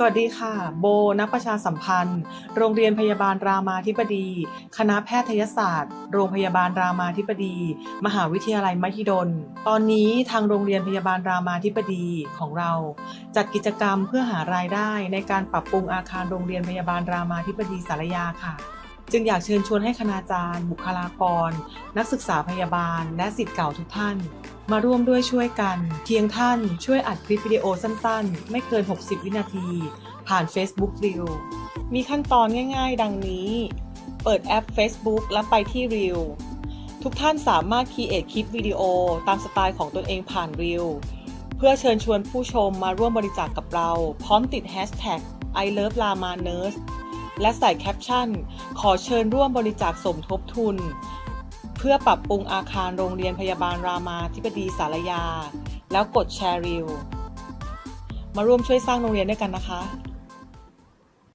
สวัสดีค่ะ โบ นักประชาสัมพันธ์ โรงเรียนพยาบาลรามาธิบดี คณะแพทยศาสตร์ โรงพยาบาลรามาธิบดี มหาวิทยาลัยมหิดล ตอนนี้ทางโรงเรียนพยาบาลรามาธิบดีของเรา จัดกิจกรรมเพื่อหารายได้ในการปรับปรุงอาคารโรงเรียนพยาบาลรามาธิบดีสารยาค่ะ จึงอยากเชิญชวนให้คณาจารย์ บุคลากร นักศึกษาพยาบาล และสิทธิ์เก่าทุกท่าน มาร่วมด้วยช่วยกัน เพียงท่านช่วยอัดคลิปวิดีโอสั้นๆ ไม่เกิน 60 วินาที ผ่าน Facebook Reel มีขั้นตอนง่ายๆ ดังนี้ เปิดแอป Facebook แล้วไปที่ Reel ทุกท่านสามารถคีเอทคลิปวิดีโอตามสไตล์ของตนเองผ่าน Reel เพื่อเชิญชวนผู้ชมมาร่วมบริจาคกกับเรา พร้อมติด Hashtag I love Lama Nurse และใส่แคปชั่น ขอเชิญร่วมบริจาคสมทบทุน เพื่อปรับปรุงอาคารโรงเรียนพยาบาลรามาธิบดีสารยา แล้วกดแชร์รีวมาร่วมช่วยสร้างโรงเรียนด้วยกันนะคะ